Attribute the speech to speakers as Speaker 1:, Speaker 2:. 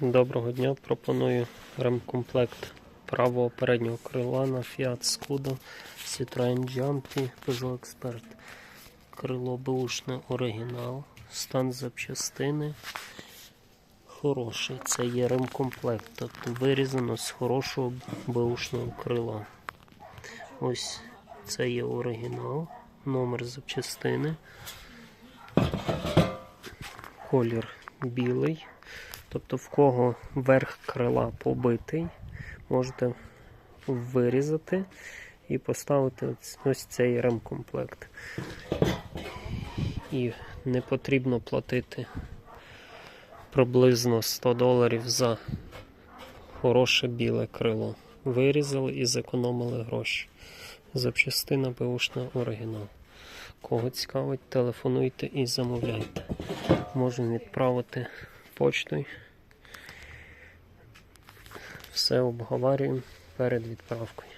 Speaker 1: Доброго дня. Пропоную ремкомплект правого переднього крила на Fiat Scudo Citroen Jumpy Peugeot Expert. Крило бушне оригінал. Стан запчастини хороший. Це є ремкомплект, тобто вирізано з хорошого бушного крила. Ось це є оригінал, номер запчастини. Колір білий. Тобто, в кого верх крила побитий, можете вирізати і поставити ось- цей ремкомплект. І не потрібно платити приблизно 100 доларів за хороше біле крило. Вирізали і зекономили гроші. Запчастина беушна оригінал. Кого цікавить, телефонуйте і замовляйте. Можемо відправити почтою. Все обговорюємо перед відправкою.